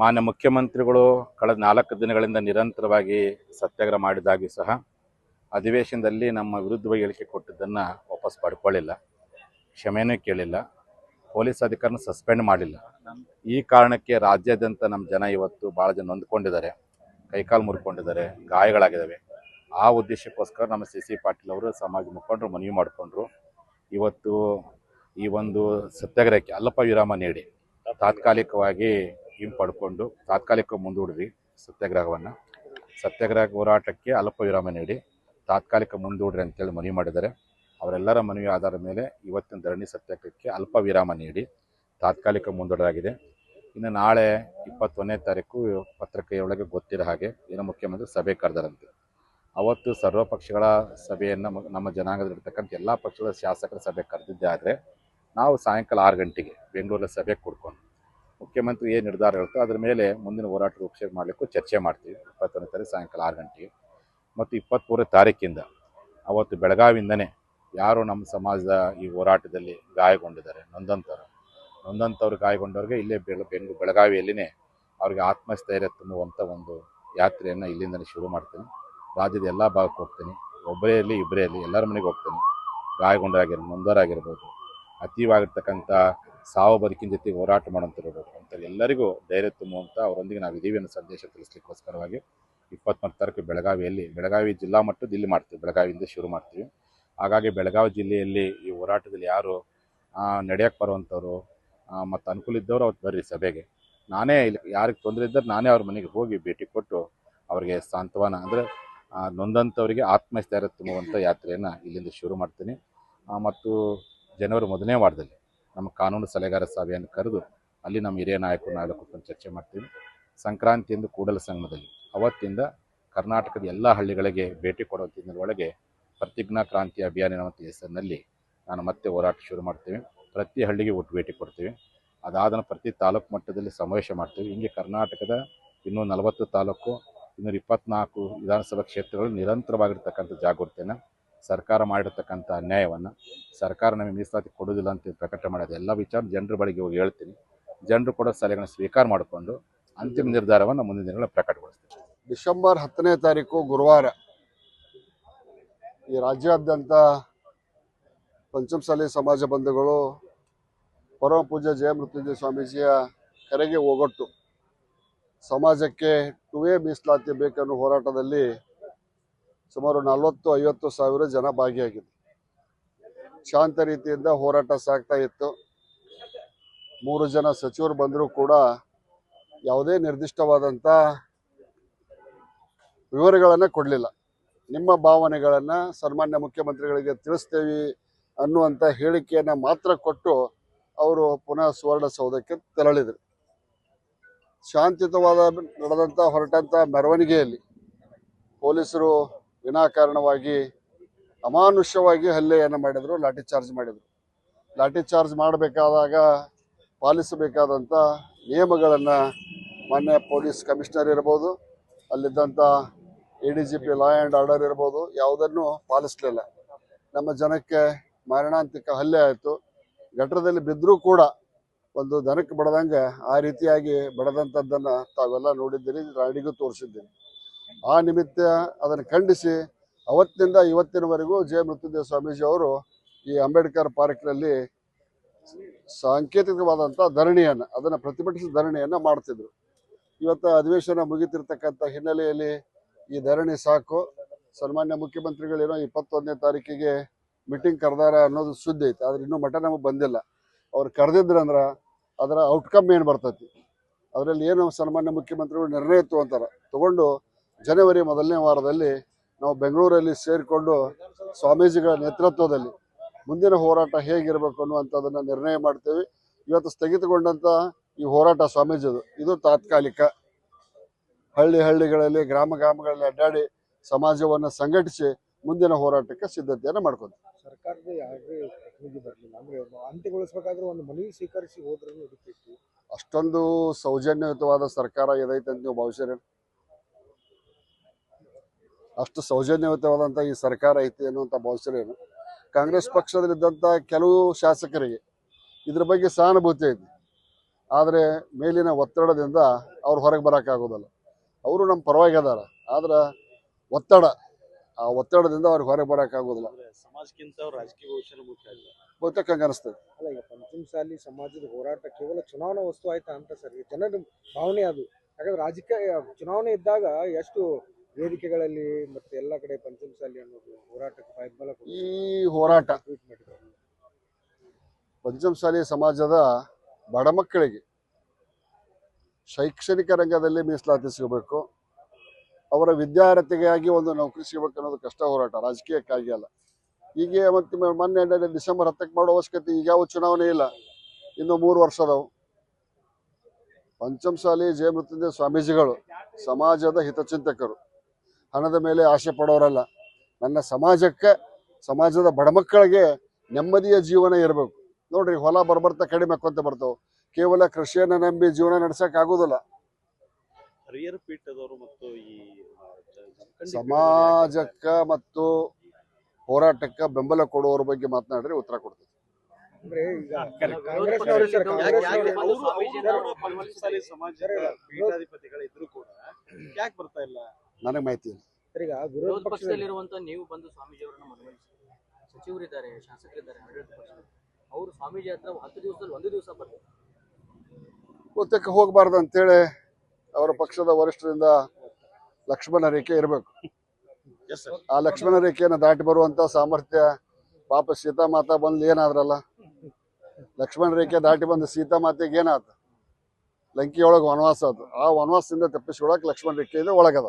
ಮಾನ್ಯ ಮುಖ್ಯಮಂತ್ರಿಗಳು ಕಳೆದ ನಾಲ್ಕು ದಿನಗಳಿಂದ ನಿರಂತರವಾಗಿ ಸತ್ಯಾಗ್ರಹ ಮಾಡಿದಾಗಿ ಸಹ ಅಧಿವೇಶನದಲ್ಲಿ ನಮ್ಮ ವಿರುದ್ಧವಾಗಿ ಹೇಳಿಕೆ ಕೊಟ್ಟಿದ್ದನ್ನು ವಾಪಸ್ ಪಡ್ಕೊಳ್ಳಿಲ್ಲ. ಕ್ಷಮೆನೂ ಕೇಳಿಲ್ಲ. ಪೊಲೀಸ್ ಅಧಿಕಾರನ ಸಸ್ಪೆಂಡ್ ಮಾಡಿಲ್ಲ. ಈ ಕಾರಣಕ್ಕೆ ರಾಜ್ಯಾದ್ಯಂತ ನಮ್ಮ ಜನ ಇವತ್ತು ಭಾಳ ಜನ ನೊಂದ್ಕೊಂಡಿದ್ದಾರೆ. ಕೈಕಾಲು ಮುರ್ಕೊಂಡಿದ್ದಾರೆ. ಗಾಯಗಳಾಗಿದ್ದಾವೆ. ಆ ಉದ್ದೇಶಕ್ಕೋಸ್ಕರ ನಮ್ಮ ಸಿ ಸಿ ಪಾಟೀಲ್ ಅವರು ಸಮಾಜ ಮುಖಂಡರು ಮನವಿ ಮಾಡಿಕೊಂಡ್ರು. ಇವತ್ತು ಈ ಒಂದು ಸತ್ಯಾಗ್ರಹಕ್ಕೆ ಅಲ್ಲಪ್ಪ ವಿರಾಮ ನೀಡಿ ತಾತ್ಕಾಲಿಕವಾಗಿ ಹಿಂಪಡ್ಕೊಂಡು ತಾತ್ಕಾಲಿಕ ಮುಂದೂಡಿದ್ವಿ ಸತ್ಯಾಗ್ರಹವನ್ನು. ಸತ್ಯಾಗ್ರಹ ಹೋರಾಟಕ್ಕೆ ಅಲ್ಪ ವಿರಾಮ ನೀಡಿ ತಾತ್ಕಾಲಿಕ ಮುಂದೂಡ್ರಿ ಅಂತೇಳಿ ಮನವಿ ಮಾಡಿದ್ದಾರೆ. ಅವರೆಲ್ಲರ ಮನವಿ ಆಧಾರದ ಮೇಲೆ ಇವತ್ತಿನ ಧರಣಿ ಸತ್ಯಾಗ್ರಹಕ್ಕೆ ಅಲ್ಪ ವಿರಾಮ ನೀಡಿ ತಾತ್ಕಾಲಿಕ ಮುಂದೂಡಲಾಗಿದೆ. ಇನ್ನು ನಾಳೆ ಇಪ್ಪತ್ತೊಂದನೇ ತಾರೀಕು ಪತ್ರಿಕೆಯೊಳಗೆ ಗೊತ್ತಿರೋ ಹಾಗೆ ಏನು ಮುಖ್ಯಮಂತ್ರಿ ಸಭೆ ಕರೆದರಂತೆ. ಅವತ್ತು ಸರ್ವ ಪಕ್ಷಗಳ ಸಭೆಯನ್ನು ನಮ್ಮ ಜನಾಂಗದಲ್ಲಿರ್ತಕ್ಕಂಥ ಎಲ್ಲ ಪಕ್ಷಗಳ ಶಾಸಕರ ಸಭೆ ಕರೆದಿದ್ದೇ ಆದರೆ ನಾವು ಸಾಯಂಕಾಲ ಆರು ಗಂಟೆಗೆ ಬೆಂಗಳೂರಲ್ಲಿ ಸಭೆ ಕೂಡ್ಕೊಂಡು ಮುಖ್ಯಮಂತ್ರಿ ಏನು ನಿರ್ಧಾರ ಹೇಳ್ತೋ ಅದ್ರ ಮೇಲೆ ಮುಂದಿನ ಹೋರಾಟ ರೂಪಿಸಿ ಮಾಡಲಿಕ್ಕೂ ಚರ್ಚೆ ಮಾಡ್ತೀವಿ. ಇಪ್ಪತ್ತೊಂದನೇ ತಾರೀಕು ಸಾಯಂಕಾಲ ಆರು ಗಂಟೆಗೆ. ಮತ್ತು ಇಪ್ಪತ್ತ್ಮೂರನೇ ತಾರೀಕಿಂದ ಅವತ್ತು ಬೆಳಗಾವಿಯಿಂದನೇ ಯಾರು ನಮ್ಮ ಸಮಾಜದ ಈ ಹೋರಾಟದಲ್ಲಿ ಗಾಯಗೊಂಡಿದ್ದಾರೆ. ನೊಂದಂಥವ್ರು ನೊಂದಂಥವ್ರು ಗಾಯಗೊಂಡವ್ರಿಗೆ ಇಲ್ಲೇ ಬೆಳ, ಬೆಂಗಳೂರು, ಬೆಳಗಾವಿಯಲ್ಲಿನೇ ಅವ್ರಿಗೆ ಆತ್ಮಸ್ಥೈರ್ಯ ತುಂಬುವಂಥ ಒಂದು ಯಾತ್ರೆಯನ್ನು ಇಲ್ಲಿಂದನೇ ಶುರು ಮಾಡ್ತೀನಿ. ರಾಜ್ಯದ ಎಲ್ಲ ಭಾಗಕ್ಕೆ ಹೋಗ್ತೀನಿ. ಒಬ್ಬರೇ ಇರಲಿ, ಇಬ್ಬರೇ ಇರಲಿ, ಎಲ್ಲರ ಮನೆಗೆ ಹೋಗ್ತೀನಿ. ಗಾಯಗೊಂಡರಾಗಿರ್ಬೋದು ನೊಂದರಾಗಿರ್ಬೋದು ಅತೀವಾಗಿರ್ತಕ್ಕಂಥ ಸಾವು ಬದುಕಿನ ಜೊತೆ ಹೋರಾಟ ಮಾಡೋಂಥವ್ರು ಅಂತ ಎಲ್ಲರಿಗೂ ಧೈರ್ಯ ತುಂಬುವಂಥ ಅವರೊಂದಿಗೆ ನಾವು ಇದೀವಿ ಅನ್ನೋ ಸಂದೇಶ ತಿಳಿಸ್ಲಿಕ್ಕೋಸ್ಕರವಾಗಿ ಇಪ್ಪತ್ತ್ಮೂರು ತಾರೀಕು ಬೆಳಗಾವಿಯಲ್ಲಿ. ಬೆಳಗಾವಿ ಜಿಲ್ಲಾ ಮಟ್ಟದ ಇಲ್ಲಿ ಮಾಡ್ತೀವಿ. ಬೆಳಗಾವಿಯಿಂದ ಶುರು ಮಾಡ್ತೀವಿ. ಹಾಗಾಗಿ ಬೆಳಗಾವಿ ಜಿಲ್ಲೆಯಲ್ಲಿ ಈ ಹೋರಾಟದಲ್ಲಿ ಯಾರು ನಡೆಯಕ್ಕೆ ಬರುವಂಥವ್ರು ಮತ್ತು ಅನುಕೂಲ ಇದ್ದವರು ಅವತ್ತು ಬರ್ರಿ ಸಭೆಗೆ. ನಾನೇ ಇಲ್ಲಿ ಯಾರಿಗೆ ತೊಂದರೆ ಇದ್ದರೆ ನಾನೇ ಅವ್ರ ಮನೆಗೆ ಹೋಗಿ ಭೇಟಿ ಕೊಟ್ಟು ಅವರಿಗೆ ಸಾಂತ್ವನ ಅಂದರೆ ನೊಂದಂಥವರಿಗೆ ಆತ್ಮಸ್ಥೈರ್ಯ ತುಂಬುವಂಥ ಯಾತ್ರೆಯನ್ನು ಇಲ್ಲಿಂದ ಶುರು ಮಾಡ್ತೀನಿ. ಮತ್ತು ಜನವರಿ ಮೊದಲನೇ ವಾರದಲ್ಲಿ ನಮ್ಮ ಕಾನೂನು ಸಲಹೆಗಾರ ಸಭೆಯನ್ನು ಕರೆದು ಅಲ್ಲಿ ನಮ್ಮ ಹಿರಿಯ ನಾಯಕರು ನಾವೆಲ್ಲ ಚರ್ಚೆ ಮಾಡ್ತೀವಿ. ಸಂಕ್ರಾಂತಿಯಿಂದ ಕೂಡಲ ಸಂಘದಲ್ಲಿ ಅವತ್ತಿಂದ ಕರ್ನಾಟಕದ ಎಲ್ಲ ಹಳ್ಳಿಗಳಿಗೆ ಭೇಟಿ ಕೊಡುವಂಥ ಒಳಗೆ ಪ್ರತಿಜ್ಞಾ ಕ್ರಾಂತಿ ಅಭಿಯಾನ ಅನ್ನುವಂಥ ಹೆಸರಿನಲ್ಲಿ ನಾನು ಮತ್ತೆ ಹೋರಾಟ ಶುರು ಮಾಡ್ತೀವಿ. ಪ್ರತಿ ಹಳ್ಳಿಗೆ ಒಟ್ಟು ಭೇಟಿ ಕೊಡ್ತೀವಿ. ಅದಾದ ಪ್ರತಿ ತಾಲೂಕು ಮಟ್ಟದಲ್ಲಿ ಸಮಾವೇಶ ಮಾಡ್ತೀವಿ. ಹಿಂಗೆ ಕರ್ನಾಟಕದ ಇನ್ನೂ ನಲವತ್ತು ತಾಲೂಕು, ಇನ್ನೂರ ಇಪ್ಪತ್ನಾಲ್ಕು ವಿಧಾನಸಭಾ ಕ್ಷೇತ್ರಗಳು ನಿರಂತರವಾಗಿರ್ತಕ್ಕಂಥ ಜಾಗೃತಿಯನ್ನು ಸರ್ಕಾರ ಮಾಡಿರ್ತಕ್ಕಂಥ ಅನ್ಯಾಯವನ್ನು ಸರ್ಕಾರ ನಮಗೆ ಮೀಸಲಾತಿ ಕೊಡೋದಿಲ್ಲ ಅಂತ ಪ್ರಕಟಣೆ ಮಾಡೋದು ಎಲ್ಲ ವಿಚಾರ ಜನರ ಬಳಿಗೆ ಹೋಗಿ ಹೇಳ್ತೀನಿ. ಜನರು ಕೂಡ ಸಲಹೆಗಳನ್ನು ಸ್ವೀಕಾರ ಮಾಡಿಕೊಂಡು ಅಂತಿಮ ನಿರ್ಧಾರವನ್ನು ಮುಂದಿನ ದಿನಗಳಲ್ಲಿ ಪ್ರಕಟಗೊಳಿಸ್ತೀನಿ. ಡಿಸೆಂಬರ್ ಹತ್ತನೇ ತಾರೀಕು ಗುರುವಾರ ಈ ರಾಜ್ಯಾದ್ಯಂತ ಪಂಚಮಸಾಲಿ ಸಮಾಜ ಬಂಧುಗಳು ಪರಮ ಪೂಜ್ಯ ಜಯಮೃತ್ಯುಂಜಯ ಸ್ವಾಮೀಜಿಯ ಕರೆಗೆ ಹೋಗೊಟ್ಟು ಸಮಾಜಕ್ಕೆ ಟುವೇ ಮೀಸಲಾತಿ ಬೇಕನ್ನು ಹೋರಾಟದಲ್ಲಿ ಸುಮಾರು ನಲವತ್ತು, ಐವತ್ತು ಸಾವಿರ ಜನ ಭಾಗಿಯಾಗಿದ್ದರು ಶಾಂತ ರೀತಿಯಿಂದ ಹೋರಾಟ ಸಾಗ್ತಾ ಇತ್ತು. ಮೂರು ಜನ ಸಚಿವರು ಬಂದರೂ ಕೂಡ ಯಾವುದೇ ನಿರ್ದಿಷ್ಟವಾದಂಥ ವಿವರಗಳನ್ನು ಕೊಡಲಿಲ್ಲ. ನಿಮ್ಮ ಭಾವನೆಗಳನ್ನು ಸನ್ಮಾನ್ಯ ಮುಖ್ಯಮಂತ್ರಿಗಳಿಗೆ ತಿಳಿಸ್ತೇವೆ ಅನ್ನುವಂಥ ಹೇಳಿಕೆಯನ್ನು ಮಾತ್ರ ಕೊಟ್ಟು ಅವರು ಪುನಃ ಸುವರ್ಣಸೌಧಕ್ಕೆ ತೆರಳಿದರು. ಶಾಂತಿಯುತವಾದ ನಡೆದಂಥ ಹೊರಟಂಥ ಮೆರವಣಿಗೆಯಲ್ಲಿ ಪೊಲೀಸರು ವಿನಾಕಾರಣವಾಗಿ ಅಮಾನುಷ್ಯವಾಗಿ ಹಲ್ಲೆಯನ್ನು ಮಾಡಿದರು, ಲಾಠಿ ಚಾರ್ಜ್ ಮಾಡಿದರು. ಲಾಠಿ ಚಾರ್ಜ್ ಮಾಡಬೇಕಾದಾಗ ಪಾಲಿಸಬೇಕಾದಂಥ ನಿಯಮಗಳನ್ನು ಮಾನ್ಯ ಪೊಲೀಸ್ ಕಮಿಷನರ್ ಇರ್ಬೋದು, ಅಲ್ಲಿದ್ದಂಥ A D G P law and order ಇರ್ಬೋದು, ಯಾವುದನ್ನು ಪಾಲಿಸಲಿಲ್ಲ. ನಮ್ಮ ಜನಕ್ಕೆ ಮಾರಣಾಂತಿಕ ಹಲ್ಲೆ ಆಯಿತು. ಗಟ್ಟರದಲ್ಲಿ ಬಿದ್ದರೂ ಕೂಡ ಒಂದು ದನಕ್ಕೆ ಬಡದಂಗೆ ಆ ರೀತಿಯಾಗಿ ಬಡದಂಥದ್ದನ್ನು ತಾವೆಲ್ಲ ನೋಡಿದ್ದೀರಿ ರಾಡಿಗೂ ತೋರಿಸಿದ್ದೀರಿ. ಆ ನಿಮಿತ್ತ ಅದನ್ನು ಖಂಡಿಸಿ ಅವತ್ತಿನಿಂದ ಇವತ್ತಿನವರೆಗೂ ಜಯ ಮೃತ್ಯುಂಜಯ ಸ್ವಾಮೀಜಿ ಅವರು ಈ ಅಂಬೇಡ್ಕರ್ ಪಾರ್ಕ್ನಲ್ಲಿ ಸಾಂಕೇತಿಕವಾದಂಥ ಧರಣಿಯನ್ನು, ಅದನ್ನು ಪ್ರತಿಭಟಿಸಿದ ಧರಣಿಯನ್ನು ಮಾಡ್ತಿದ್ರು. ಇವತ್ತು ಅಧಿವೇಶನ ಮುಗಿತಿರ್ತಕ್ಕಂಥ ಹಿನ್ನೆಲೆಯಲ್ಲಿ ಈ ಧರಣಿ ಸಾಕು. ಸನ್ಮಾನ್ಯ ಮುಖ್ಯಮಂತ್ರಿಗಳೇನೋ ಇಪ್ಪತ್ತೊಂದನೇ ತಾರೀಕಿಗೆ ಮೀಟಿಂಗ್ ಕರೆದಾರ ಅನ್ನೋದು ಸುದ್ದಿ ಐತೆ, ಆದ್ರೆ ಇನ್ನೂ ಮಠ ನಮಗೆ ಬಂದಿಲ್ಲ. ಅವ್ರು ಕರೆದಿದ್ರಂದ್ರೆ ಅದರ ಔಟ್ಕಮ್ ಏನು ಬರ್ತೈತಿ? ಅದರಲ್ಲಿ ಏನು ಸನ್ಮಾನ್ಯ ಮುಖ್ಯಮಂತ್ರಿಗಳು ನಿರ್ಣಯ ತಗೊಂತಾರೆ? ತಗೊಂಡು ಜನವರಿ ಮೊದಲನೇ ವಾರದಲ್ಲಿ ನಾವು ಬೆಂಗಳೂರಲ್ಲಿ ಸೇರಿಕೊಂಡು ಸ್ವಾಮೀಜಿಗಳ ನೇತೃತ್ವದಲ್ಲಿ ಮುಂದಿನ ಹೋರಾಟ ಹೇಗಿರಬೇಕು ಅನ್ನುವಂಥದ್ದನ್ನು ನಿರ್ಣಯ ಮಾಡ್ತೇವೆ. ಇವತ್ತು ಸ್ಥಗಿತಗೊಂಡಂಥ ಈ ಹೋರಾಟ ಸ್ವಾಮೀಜಿದು. ಇದು ತಾತ್ಕಾಲಿಕ. ಹಳ್ಳಿ ಹಳ್ಳಿಗಳಲ್ಲಿ ಗ್ರಾಮ ಗ್ರಾಮಗಳಲ್ಲಿ ಅಡ್ಡಾಡಿ ಸಮಾಜವನ್ನು ಸಂಘಟಿಸಿ ಮುಂದಿನ ಹೋರಾಟಕ್ಕೆ ಸಿದ್ಧತೆಯನ್ನು ಮಾಡ್ಕೊಂತೀವಿ. ಸರ್ಕಾರದ ಯಾವುದೇ ಪ್ರತಿನಿಧಿ ಬರಲಿಲ್ಲ. ಅಂದ್ರೆ ಅಂತ್ಯಗೊಳಿಸ್ಬೇಕಾದ್ರೆ ಒಂದು ಮನವಿ ಸ್ವೀಕರಿಸಿ ಹೋದ್ರೂ ಅಷ್ಟೊಂದು ಸೌಜನ್ಯಯುತವಾದ ಸರ್ಕಾರ ಏದೈತೆ ಅಂತ ನೀವು ಭಾವಿಸಿರಿ ಅಷ್ಟು ಸೌಜನ್ಯಯುತವಾದಂಥ ಈ ಸರ್ಕಾರ ಐತಿ ಅನ್ನುವಂಥ ಭಾವಿಸಲೇನು ಕಾಂಗ್ರೆಸ್ ಪಕ್ಷದಲ್ಲಿದ್ದಂಥ ಕೆಲವು ಶಾಸಕರಿಗೆ ಇದ್ರ ಬಗ್ಗೆ ಸಹಾನುಭೂತಿ ಐತಿ. ಆದರೆ ಮೇಲಿನ ಒತ್ತಡದಿಂದ ಅವ್ರು ಹೊರಗೆ ಬರೋಕ್ಕಾಗೋದಲ್ಲ. ಅವರು ನಮ್ಮ ಪರವಾಗಿ ಅದಾರ. ಆದ್ರೆ ಒತ್ತಡ ಆ ಒತ್ತಡದಿಂದ ಅವ್ರಿಗೆ ಹೊರಗೆ ಬರೋಕ್ಕಾಗೋದಿಲ್ಲ. ಅಂದ್ರೆ ಸಮಾಜಕ್ಕಿಂತ ಅವ್ರ ರಾಜಕೀಯ ಭವಿಷ್ಯ ಮುಖ್ಯ ಬಹುತೇಕ ಹಂಗೆ ಅನಿಸ್ತದೆ. ಅಲ್ಲ ಈಗ ಪಂಚಮಸಾಲಿ ಸಮಾಜದ ಹೋರಾಟ ಕೇವಲ ಚುನಾವಣಾ ವಸ್ತು ಆಯ್ತಾ ಅಂತ ಸರ್ ಜನರ ಭಾವನೆ ಅದು. ಯಾಕಂದ್ರೆ ರಾಜಕೀಯ ಚುನಾವಣೆ ಇದ್ದಾಗ ಎಷ್ಟು ವೇದಿಕೆಗಳಲ್ಲಿ ಮತ್ತೆ ಎಲ್ಲ ಕಡೆ ಪಂಚಮಸಾಲಿ ಅನ್ನೋದು ಹೋರಾಟಕ್ಕೆ ಬೆಂಬಲ ಕೊಟ್ಟು ಈ ಹೋರಾಟ ಟ್ವೀಟ್ ಮಾಡಿದ್ದಾರೆ. ಪಂಚಮಸಾಲಿ ಸಮಾಜದ ಬಡ ಮಕ್ಕಳಿಗೆ ಶೈಕ್ಷಣಿಕ ರಂಗದಲ್ಲಿ ಮೀಸಲಾತಿ ಸಿಗಬೇಕು. ಅವರ ವಿದ್ಯಾರ್ಥಿಗಾಗಿ ಒಂದು ನೌಕರಿ ಸಿಗಬೇಕು ಅನ್ನೋದು ಕಷ್ಟ ಹೋರಾಟ ರಾಜಕೀಯಕ್ಕಾಗಿ ಅಲ್ಲ. ಹೀಗೆ ಮತ್ತೆ ಮೊನ್ನೆ ಡಿಸೆಂಬರ್ ಹತ್ತಕ್ಕೆ ಮಾಡೋ ಅವಶ್ಯಕತೆ ಈಗ ಯಾವ ಚುನಾವಣೆ ಇಲ್ಲ. ಇನ್ನು ಮೂರು ವರ್ಷ ಅದಾವು ಪಂಚಮಸಾಲಿ ಜಯ ಮೃತ್ಯುಂಜಯ ಸ್ವಾಮೀಜಿಗಳು ಸಮಾಜದ ಹಿತಚಿಂತಕರು. ಹಣದ ಮೇಲೆ ಆಸೆ ಪಡೋರಲ್ಲ. ನನ್ನ ಸಮಾಜಕ್ಕೆ ಸಮಾಜದ ಬಡ ಮಕ್ಕಳಿಗೆ ನೆಮ್ಮದಿಯ ಜೀವನ ಇರಬೇಕು. ನೋಡ್ರಿ ಹೊಲ ಬರ್ಬರ್ತಾ ಕಡಿಮೆ ಆಕ್ಕೊಂತ ಬರ್ತಾವ. ಕೇವಲ ಕೃಷಿಯನ್ನ ನಂಬಿ ಜೀವನ ನಡ್ಸಕ್ ಆಗುದಿಲ್ಲ. ಮತ್ತು ಈ ಸಮಾಜಕ್ಕ ಮತ್ತು ಹೋರಾಟಕ್ಕ ಬೆಂಬಲ ಕೊಡುವವರ ಬಗ್ಗೆ ಮಾತನಾಡ್ರಿ ಉತ್ತರ ಕೊಡ್ತೀವಿ ಸಮಾಜ ಪೀಠಾಧಿಪತಿಗಳಿದ್ರು ಕೂಡ ಯಾಕೆ ಬರ್ತಾ ಇಲ್ಲ? ನನಗೆ ಮಾಹಿತಿ ಇಲ್ಲ. ಈಗ ವಿರೋಧ ವಿರೋಧ ಪಕ್ಷದಲ್ಲಿ ಪಕ್ಷದಲ್ಲಿರುವಂತ ನೀವು ಬಂದು ಸ್ವಾಮೀಜಿಯವರನ್ನ ಮನವೊಲಿಸಿ. ಸಚಿವರಿದ್ದಾರೆ ಶಾಸಕರಿದ್ದಾರೆ ಆಡಳಿತ ಪಕ್ಷ ಅವರು ಸ್ವಾಮೀಜಿ ಹತ್ರ ಹತ್ತು ದಿವಸದಲ್ಲಿ ಒಂದು ದಿವಸ ಬರ್ತಾರೆ. ಬಹುತೇಕ ಹೋಗಬಾರ್ದು ಅಂತೇಳಿ ಅವರ ಪಕ್ಷದ ವರಿಷ್ಠರಿಂದ ಲಕ್ಷ್ಮಣ ರೇಖೆ ಇರಬೇಕು. ಎಸ್ ಸರ್ ಆ ಲಕ್ಷ್ಮಣ ರೇಖೆಯನ್ನು ದಾಟಿ ಬರುವಂತ ಸಾಮರ್ಥ್ಯ ಪಾಪ ಸೀತಾಮಾತ ಬಂದ್ ಏನಾದ್ರಲ್ಲ? ಲಕ್ಷ್ಮಣ ರೇಖೆ ದಾಟಿ ಬಂದ ಸೀತಾಮಾತೆಗೆ ಏನಾತ ಲಂಕಿಯೊಳಗೆ ವನವಾಸ ಅದು. ಆ ವನವಾಸದಿಂದ ತಪ್ಪಿಸ್ಕೊಳಕ್ ಲಕ್ಷ್ಮಣ ರೇಖೆಯಿಂದ ಒಳಗದ